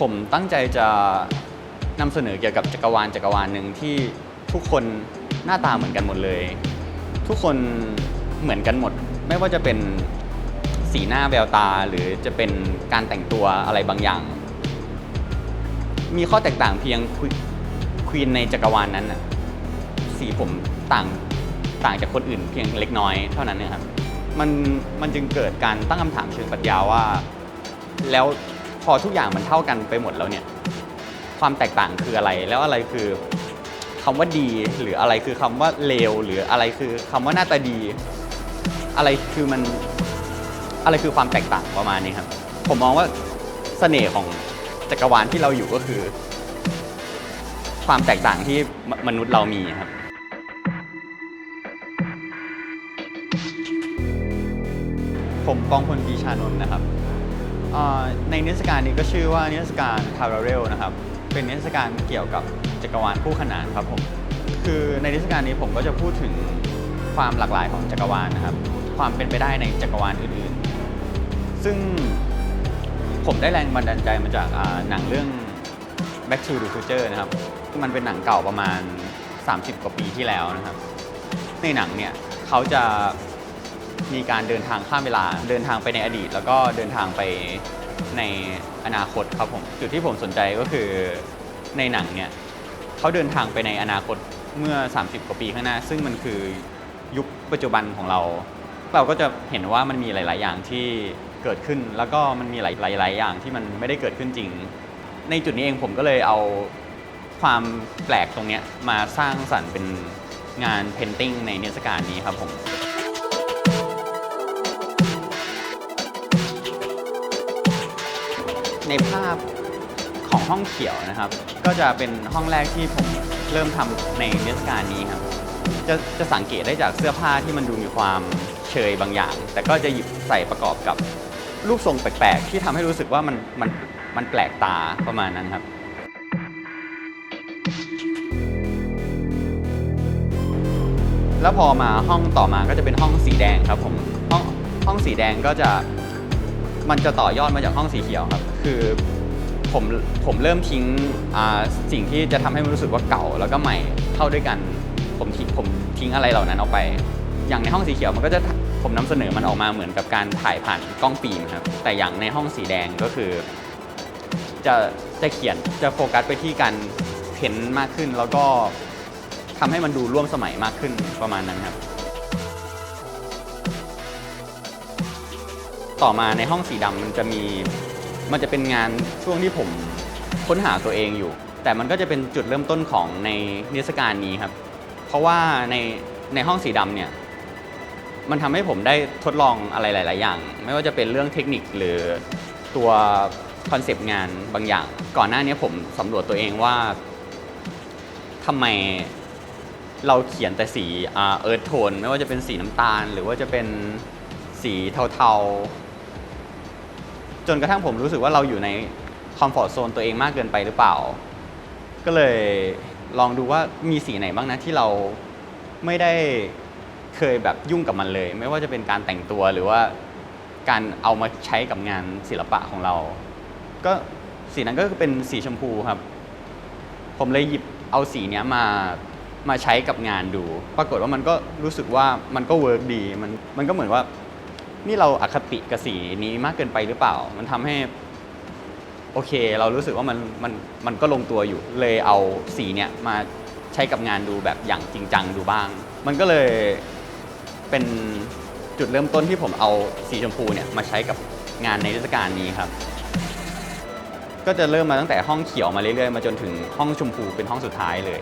ผมตั้งใจจะนำเสนอเกี่ยวกับจักรวาลจักรวาลหนึ่งที่ทุกคนหน้าตาเหมือนกันหมดเลย ทุกคนเหมือนกันหมด ไม่ว่าจะเป็นสีหน้าแววตาหรือจะเป็นการแต่งตัวอะไรบางอย่าง มีข้อแตกต่างเพียงควีนในจักรวาลนั้นนะสีผมต่างต่างจากคนอื่นเพียงเล็กน้อยเท่านั้นเองครับมันมันจึงเกิดการตั้งคำถามเชิงปรัชญาว่า แล้ว อทุกอย่างมันเท่ากันไปหมดแล้วเนี่ย ความแตกต่างคืออะไร แล้วอะไรคือคำว่าดี หรืออะไรคือคำว่าเลว หรืออะไรคือคำว่าหน้าตาดี อะไรคือมันอะไรคือความแตกต่างประมาณนี้ครับ ผมมองว่าเสน่ห์ของจักรวาลที่เราอยู่ก็คือ ความแตกต่างที่มนุษย์เรามีครับผมปองพลปีชานนท์นะครับ ในนิทรรศการนี้ก็ชื่อว่านิทรรศการ Parallel นะครับ เป็นนิทรรศการเกี่ยวกับจักรวาลคู่ขนานครับผม คือในนิทรรศการนี้ผมก็จะพูดถึงความหลากหลายของจักรวาลนะครับ ความเป็นไปได้ในจักรวาลอื่นๆ ซึ่งผมได้แรงบันดาลใจมาจากหนังเรื่อง Back to the Future นะครับ มันเป็นหนังเก่าประมาณ 30 กว่าปีที่แล้วนะครับ ในหนังเนี่ยเขาจะ มีการเดินทางข้ามเวลา เดินทางไปในอดีต แล้วก็เดินทางไปในอนาคตครับผม จุดที่ผมสนใจก็คือในหนังเนี่ยเขาเดินทางไปในอนาคตเมื่อ 30 กว่าปีข้างหน้า ซึ่งมันคือยุคปัจจุบันของเรา เราก็จะเห็นว่ามันมีหลาย ๆ อย่างที่เกิดขึ้น แล้วก็มันมีหลายๆหลายอย่างที่มันไม่ได้เกิดขึ้นจริง ในจุดนี้เองผมก็เลยเอาความแปลกตรงนี้มาสร้างสรรค์เป็นงานเพนติ้งในนิทรรศการนี้ครับผม ในภาพของห้องเขียวนะครับ ก็จะเป็นห้องแรกที่ผมเริ่มทำในนิทศการนี้ครับ จะจะสังเกตได้จากเสื้อผ้าที่มันดูมีความเชยบางอย่าง แต่ก็จะหยิบใส่ประกอบกับรูปทรงแปลกๆ ที่ทำให้รู้สึกว่ามันมันมันแปลกตาประมาณนั้นครับแล้วพอมาห้องต่อมาก็จะเป็นห้องสีแดงครับผมห้องห้องสีแดงก็จะ มันจะต่อยอดมาจากห้องสีเขียวครับ คือผมผมเริ่มทิ้งสิ่งที่จะทำให้มันรู้สึกว่าเก่าแล้วก็ใหม่เข้าด้วยกัน ผมทิ้งผมทิ้งอะไรเหล่านั้นออกไป อย่างในห้องสีเขียวมันก็จะผมนำเสนอมันออกมาเหมือนกับการถ่ายผ่านกล้องฟิล์มครับ แต่อย่างในห้องสีแดงก็คือ จะจะเขียนจะโฟกัสไปที่การเพ้นมากขึ้น แล้วก็ทำให้มันดูร่วมสมัยมากขึ้นประมาณนั้นครับ ต่อมาในห้องสีดำมันจะมีมันจะเป็นงานช่วงที่ผมค้นหาตัวเองอยู่ แต่มันก็จะเป็นจุดเริ่มต้นของในนิทรรศการนี้ครับ เพราะว่าในในห้องสีดำเนี่ยมันทำให้ผมได้ทดลองอะไรหลาย ๆ อย่าง ไม่ว่าจะเป็นเรื่องเทคนิคหรือตัวคอนเซปต์งานบางอย่าง ก่อนหน้านี้ผมสำรวจตัวเองว่าทำไมเราเขียนแต่สีเอิร์ธโทน ไม่ว่าจะเป็นสีน้ำตาล หรือว่าจะเป็นสีเทา ๆ จนกระทั่งผมรู้สึกว่าเราอยู่ในคอมฟอร์ z โซนตัวเองมากเกินไปหรือเปล่า ก็เลยลองดูว่ามีสีไหนบ้างนะที่เราไม่ได้เคยแบบยุ่งกับมันเลย ไม่ว่าจะเป็นการแต่งตัวหรือว่าการเอามาใช้กับงานศิลปะของเรา ก็สีนั้นก็คือเป็นสีชมพูครับ ผมเลยหยิบเอาสีนี้มามาใช้กับงานดู ปรากฏว่ามันก็รู้สึกว่ามันก็เวิร์กดี มันมันก็เหมือนว่า นี่เราอคติกับสีนี้มากเกินไปหรือเปล่า มันทำให้ โอเค เรารู้สึกว่ามันมันมันก็ลงตัวอยู่ เลยเอาสีเนี้ยมาใช้กับงานดูแบบอย่างจริงจังดูบ้าง มันก็เลยเป็นจุดเริ่มต้นที่ผมเอาสีชมพูเนี่ยมาใช้กับงานในเทศกาลนี้ครับ ก็จะเริ่มมาตั้งแต่ห้องเขียวมาเรื่อยๆ มาจนถึงห้องชมพูเป็นห้องสุดท้ายเลย